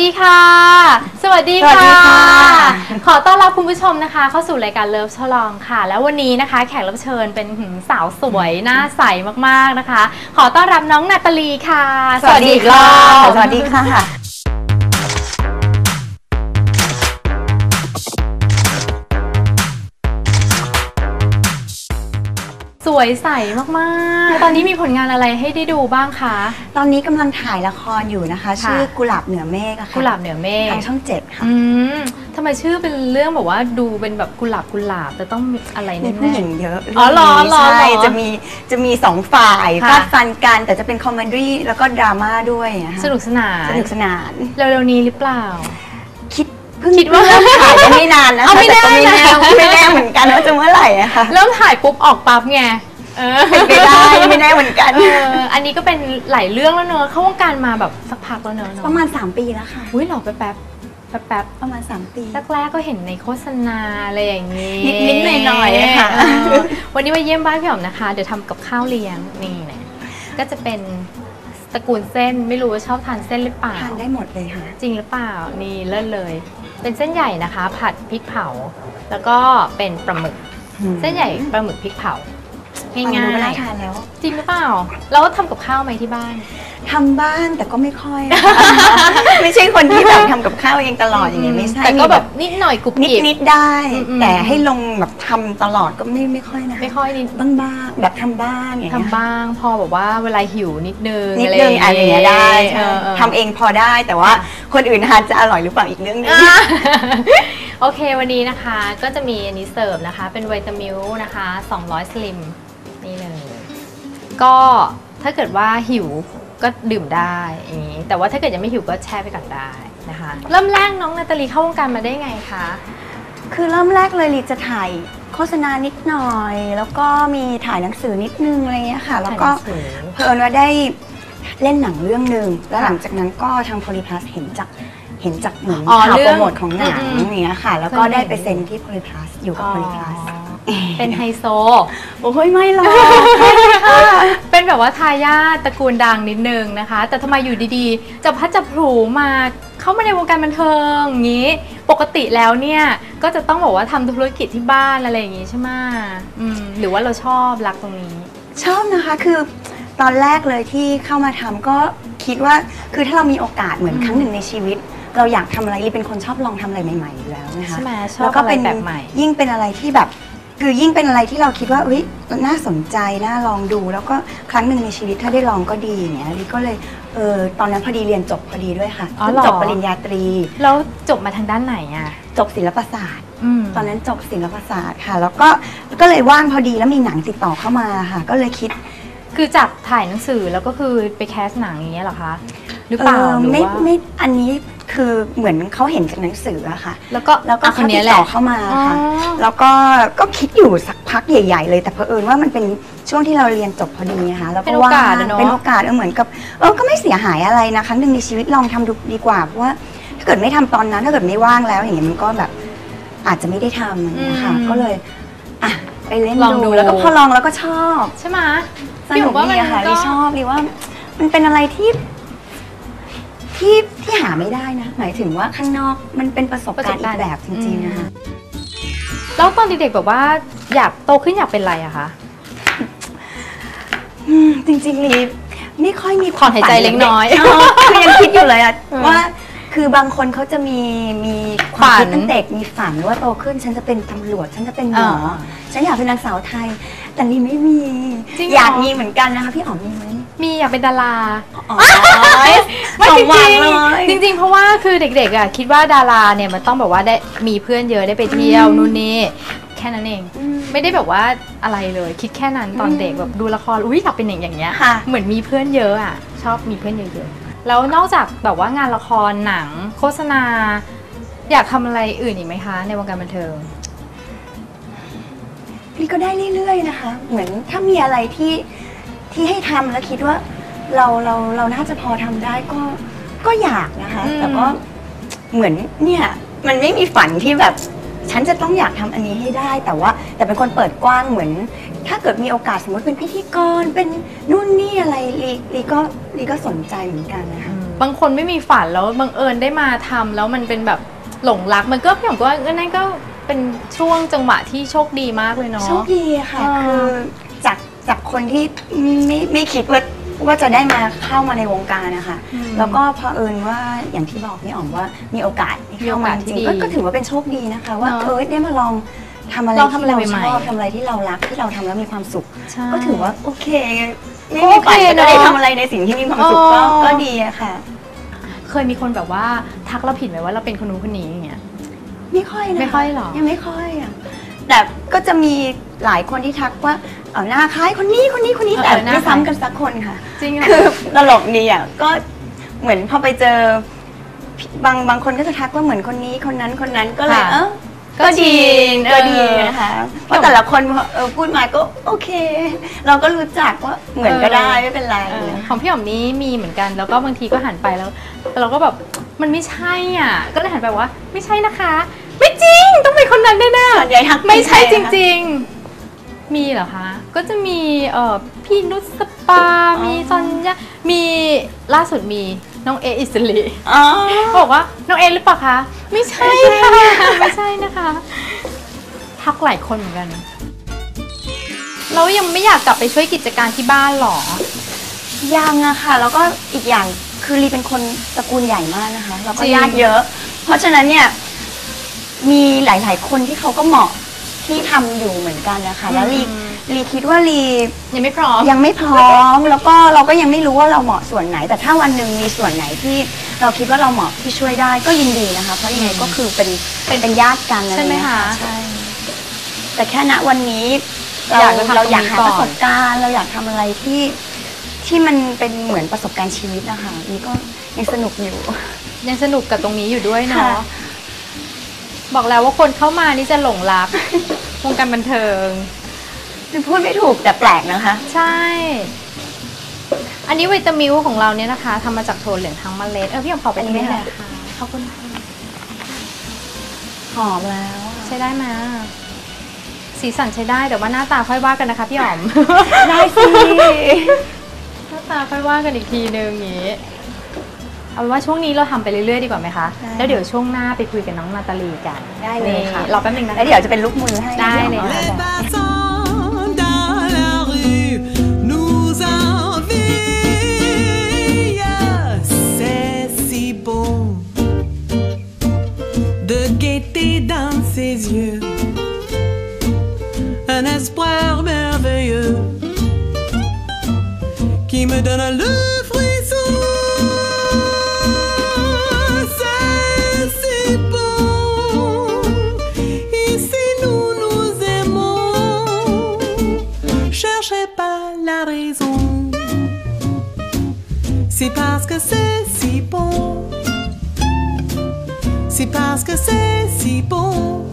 ดีค่ะ สวัสดีสวัสดีค่ะ ค่ะขอต้อนรับคุณผู้ชมนะคะ เข้าสู่รายการเลิฟฉลองค่ะ แล้ววันนี้นะคะ แขกรับเชิญเป็นหืมสาวสวยหน้าใสมากๆนะคะ ขอต้อนรับน้องนาตาลีค่ะ สวัสดีอีกรค่ะอบสวัสดีค่ะ วยใสมากๆ ตอนนี้มีผลงานอะไรให้ได้ดูบ้างคะ ตอนนี้กำลังถ่ายละครอยู่นะคะค่ะชื่อกุหลาบเหนือเมฆอะค่ะกุหลาบเหนือเมฆทางช่องเจ็ดค่ะอืมทำไมชื่อเป็นเรื่องแบบว่าดูเป็นแบบกุหลาบกุหลาบแต่ต้องมีอะไรมีแน่ผู้หญิงเยอะอ๋อเหรอเงนี้เหรอใช่เหรอจะมีจะมีสองฝ่ายค่ะฟาดฟันกัน แต่จะเป็นคอมเมดี้แล้วก็ดราม่าด้วยนะคะๆสนุกสนานสนุกสนานเร็วๆนี้หรือเปล่าคิด เพิ่งคิดว่าเริ่มถ่ายยังไม่นานนะคะเอาไม่แต่ก็ไม่แน่แน่นะไม่แน่เหมือนกันว่าจะเมื่อไหร่อะค่ะเริ่มถ่ายปุ๊บออกปั๊บไงเออเป็นไปได้ไม่แน่เหมือนกัน เอออันนี้ก็เป็นหลายเรื่องแล้วเนอะเข้าวงการมาแบบสักพักแล้วเนอะเนอะประมาณ 3 ปีแล้วค่ะ อุ้ยหล่อแป๊บแป๊บแป๊บแป๊บประมาณ 3 ปี แรกๆก็เห็นในโฆษณาอะไรอย่างนี้นิดๆหน่อยๆค่ะ เออวันนี้มาเยี่ยมบ้านพี่หอมนะคะ เดี๋ยวทำกับข้าวเลี้ยงนี่นะก็จะเป็นตระกูลเส้นไม่รู้ว่าชอบทานเส้นหรือเปล่า ทานได้หมดเลยค่ะ จริงหรือเปล่า นี่เลิศเลย เป็นเส้นใหญ่นะคะ ผัดพริกเผา แล้วก็เป็นปลาหมึก เส้นใหญ่ปลาหมึกพริกเผาฟั งง่าดูก็ยน่าทานแล้วๆจริงหรือเปล่า แล้วทำกับข้าวไหมที่บ้าน ทำบ้านแต่ก็ไม่ค่อย ไม่ใช่คนที่แบบทำกับข้าวเองตลอดอย่างเงี้ยไม่ใช่แต่ก็มีแบบนิดหน่อยกรุบนิดกริบนิดๆได้อืมๆแต่ให้ลงแบบทำตลอดก็ไม่ไม่ค่อยนะไม่ค่อยนิดบ้างบ้างๆแบบทำบ้างอย่างเงี้ยทำบ้างพอแบบว่าเวลาหิวนิดนึงนิดนึงอะไรอย่างเงี้ยได้เออเออทำเองพอได้แต่ว่าคนอื่นทานจะอร่อยหรือเปล่าอีกเรื่องหนึงอะโอเควันนี้นะคะก็จะมีอันนี้เสิร์ฟนะคะ เป็นวิตามิลนะคะ 200 สลิมนี่เลย ก็ถ้าเกิดว่าหิวก็ดื่มได้อย่างนี้ แต่ว่าถ้าเกิดยังไม่หิวก็แช่ไปก่อนได้นะคะ เริ่มแรกน้องนาตาลีเข้าวงการมาได้ไงคะ คือเริ่มแรกเลยลีจะถ่ายโฆษณานิดหน่อย แล้วก็มีถ่ายหนังสือนิดนึงอะไรเงี้ยค่ะ แล้วก็ถ่ายหนังสือ เพลินว่าได้เล่นหนังเรื่องหนึ่งแล้วค่ะหลังจากนั้นก็ทางโพลีพลัสเห็นจากเห็นจากเหมือนอ๋อข่าวเรื่โปองรโมทของหนังอืม อย่างเงี้ยค่ะ แล้วก็ได้ไปเซ็นที่โพลีพลัสอยู่กับโพลีพลัส อ๋อ เป็นไฮโซ โอ้ยไม่หรอกเป็นแบบว่าทายาทตระกูลดังนิดนึงนะคะ แต่ทำไมอยู่ดีๆจะพัดจะผลูมาเข้ามาในวงการบันเทิงอย่างนี้ ปกติแล้วเนี่ยก็จะต้องบอกว่าทำธุรกิจที่บ้านอะไรอย่างนี้ใช่ไหมอืมหรือว่าเราชอบรักตรงนี้ ชอบนะคะคือตอนแรกเลยที่เข้ามาทำก็คิดว่าคือถ้าเรามีโอกาสเหมือนอืมครั้งหนึ่งในชีวิตเราอยากทำอะไรลีเป็นคนชอบลองทำอะไรใหม่ๆอยู่แล้วนะคะใช่ไหมชอบแล้วก็อะไรเป็นแบบใหม่ ยิ่งเป็นอะไรที่แบบ คือยิ่งเป็นอะไรที่เราคิดว่าเฮ้ยน่าสนใจน่าลองดู แล้วก็ครั้งหนึ่งในชีวิตถ้าได้ลองก็ดีอย่างเงี้ยลีก็เลยเออตอนนั้นพอดีเรียนจบพอดีด้วยค่ะอ๋อเหรอ จบปริญญาตรี แล้วจบมาทางด้านไหนอะจบศิลปศาสตร์ อืม ตอนนั้นจบศิลปศาสตร์ค่ะ แล้วก็ก็เลยว่างพอดีแล้วมีหนังติดต่อเข้ามาค่ะ ก็เลยคิดคือจากถ่ายหนังสือแล้วก็คือไปแคสหนังอย่างเงี้ยเหรอคะ หรือเปล่าเออหรือไม่ว่า ไม่อันนี้ คือเหมือนเขาเห็นจากหนังสืออะค่ะ แล้วก็แล้วก็อะคเขานตินี้ดแหละ ต่อเข้ามาค่ะ อ๋อ แล้วก็ก็คิดอยู่สักพักใหญ่ ๆ เลยแต่เผอิญว่ามันเป็นช่วงที่เราเรียนจบพอดีค่ะแล้วเป็นก็โอว่ากาสอะเนอะ เป็นโอกาสเออเหมือนกับเออก็ไม่เสียหายอะไรนะครั้งหนึ่งในชีวิตลองทำดูดีกว่าเพราะว่าถ้าเกิดไม่ทำตอนนั้น ถ้าเกิดไม่ว่างแล้วอย่างเงี้ยมันก็แบบอาจจะไม่ได้ทำอย่างเงี้ยค่ะ อืมก็เลยอะไปเล่นลองดู ดูแล้วก็พอลองแล้วก็ชอบ ใช่ไหมสนุกดีอะค่ะก็ ลีชอบลีว่า มันเป็นอะไรที่ ที่ที่หาไม่ได้นะ หมายถึงว่าข้างนอกมันเป็นประสบการณ์อีกแบบจริงๆนะคะแล้วตอนเด็กๆแบบว่าอยากโตขึ้นอยากเป็นอะไรอะคะอืมจริงๆลีไม่ค่อยมีถอนหายใจเล็กน้อยเคือยังคิดอยู่เลยอะอืมว่า คือบางคนเขาจะมีมีความคิดฝันตั้งแต่เด็กมีฝันว่าโตขึ้นฉันจะเป็นตำรวจ ฉันจะเป็นหมออาฉันอยากเป็นนางสาวไทย แต่ลีไม่มีจริงเหรออยากมีเหมือนกันนะคะพี่อ๋อมมีไหมมีอยากเป็นดาราอ๋อ ไม่สจมริงหวังเลยจริงจริง ๆ เพราะว่าคือเด็กๆอะคิดว่าดาราเนี่ยมันต้องแบบว่าได้มีเพื่อนเยอะได้ไปเที่ยวนู่นนี่แค่นั้นเองอืมไม่ได้แบบว่าอะไรเลย คิดแค่นั้นตอนเด็กแบบดูละครอุ้ยอยากเป็นอย่างอย่างเงี้ยค่ะเหมือนมีเพื่อนเยอะอะ ชอบมีเพื่อนเยอะๆแล้วนอกจากแบบว่างานละครหนัง โฆษณา อยากทำอะไรอื่นอีกไหมคะ ในวงการบันเทิงลีก็ได้เรื่อยๆนะคะ เหมือนถ้ามีอะไรที่ที่ให้ทำแล้วคิดว่า เราเราเราน่าจะพอทำได้ก็ก็อยากนะคะ อืม แต่ก็เหมือนเนี่ยมันไม่มีฝันที่แบบ ฉันจะต้องอยากทำอันนี้ให้ได้ แต่ว่า แต่เป็นคนเปิดกว้างเหมือน ถ้าเกิดมีโอกาสสมมติเป็นพิธีกรเป็นนู่นนี่อะไรลีลีก็ลีก็สนใจเหมือนกันนะคะอืมบางคนไม่มีฝันแล้วบังเอิญได้มาทำแล้วมันเป็นแบบหลงรักมันก็พี่หยองก็ว่านั่นก็เป็นช่วงจังหวะที่โชคดีมากเลยเนาะ โชคดีค่ะ อ่า คือจากจากคนที่ไม่ไม่คิดว่า ว่าจะได้มาเข้ามาในวงการนะคะ อืมแล้วก็พอเผอิญว่าอย่างที่บอกพี่อ๋อมว่ามีโอกาสได้เข้ามาจริงๆก็ก็ถือว่าเป็นโชคดีนะคะ ว่าเนอะเออได้มาลองทำอะไรลองทำที่อะไรเราใหม่ชอบๆทำอะไรที่เรารักที่เราทำแล้วมีความสุข ใช่ ก็ถือว่าโอเคไม่โอมีเคฝันแต่ก็ได้เนอะทำอะไรในสิ่งที่มีความสุขก็อ๋อก็ดีอะค่ะ เคยมีคนแบบว่าทักเราผิดไหมว่าเราเป็นคนนู้นคนนี้อย่างเงี้ย ไม่ค่อยนะไม่ค่อยหรอ ยังไม่ค่อยอะแต่ ก็จะมีหลายคนที่ทักว่าเอาหน้าคล้ายคนนี้คนนี้คนนี้เออแต่เออหน้าไม่คล้ายซ้ำกันสักคนค่ะจริงเหรอ คือตลกดีอะก็เหมือนพอไปเจอ บางบางคนก็จะทักว่าเหมือนคนนี้คนนั้นคนนั้นก็เลยค่ะเออก็ก็จริดีงก็เออดีนะคะเพราะแต่ละคนพอเออพูดมาก็โอเค เราก็รู้จักว่าเหมือนก็ได้ไม่เป็นไรเออของพี่หอมนี้มีเหมือนกัน แล้วก็บางทีก็หันไปแล้ว เราก็แบบมันไม่ใช่อะ ก็เลยหันไปว่าไม่ใช่นะคะ ไม่จริงต้องเป็นคนนั้นแน่ส่วนใหญ่ทักๆไม่ใช่จๆริง ๆ มีเหรอคะ ก็จะมีเอ่อพี่นุสปา มีซอนยามีล่าสุดมีน้องเออิสลีอ๋อบอกว่าน้องเอหรือเปล่าคะ ไม่ใช่ค่ะไม่ใช่นะคะ ทักหลายคนเหมือนกัน เรายังไม่อยากกลับไปช่วยกิจการที่บ้านหรอ ยังอะค่ะ แล้วก็อีกอย่างคือลีเป็นคนตระกูลใหญ่มากนะคะ แล้วก็จริง ญาติเยอะ เพราะฉะนั้นเนี่ย มีหลาย ๆ คนที่เขาก็เหมาะที่ทำอยู่เหมือนกันนะคะ แล้วลีลีคิดว่าลียังไม่พร้อม ยังไม่พร้อม แล้วก็เราก็ยังไม่รู้ว่าเราเหมาะส่วนไหน แต่ถ้าวันหนึ่งมีส่วนไหนที่เราคิดว่าเราเหมาะที่ช่วยได้ก็ยินดีนะคะ เพราะยังไงก็คือเป็นเป็นเป็นญาติกันอะไรใช่ไหมอย่างเงี้ยคะ ใช่ แต่แค่ณวันนี้เราอยากจะทำเราอยากตรงนี้หาก่อนประสบการณ์ เราอยากทำอะไรที่ที่มันเป็นเหมือนประสบการณ์ชีวิตนะคะนี่ก็ยังสนุกอยู่ ยังสนุกกับตรงนี้อยู่ด้วยเนาะค่ะ บอกแล้วว่าคนเข้ามานี่จะหลงรัก วงการบันเทิงพูดไม่ถูกแต่แปลกนะคะ ใช่ อันนี้วิตามิลของเราเนี่ยนะคะทำมาจากโทนเหลืองทั้งเมล็ด เออพี่หยอมขอเป็นอันนี้นี้ไหมแหละคะค่ะขอบคุณค่ะหอมแล้วอะใช้ได้ไหมสีสันใช้ได้แต่ว่าหน้าตาค่อยว่ากันนะคะพี่หอม ได้สิ หน้าตาค่อยว่ากันอีกทีนึงอย่างนี้ เอาเป็นว่าช่วงนี้เราทำไปเรื่อยๆดีกว่าไหมคะแล้วเดี๋ยวช่วงหน้าไปคุยกับน้องนาตาลีกันได้เลยค่ะนี่รอแป๊บนึงนะแล้วเดี๋ยวจะเป็นลูกมือให้ได้เลยดี๋วค่ะอา Les passants dans la rue nous envient. C'est si bon de gaieté dans ses yeux, un espoir merveilleux qui me donne le C'est parce que c'est si bon. C'est parce que c'est si bon.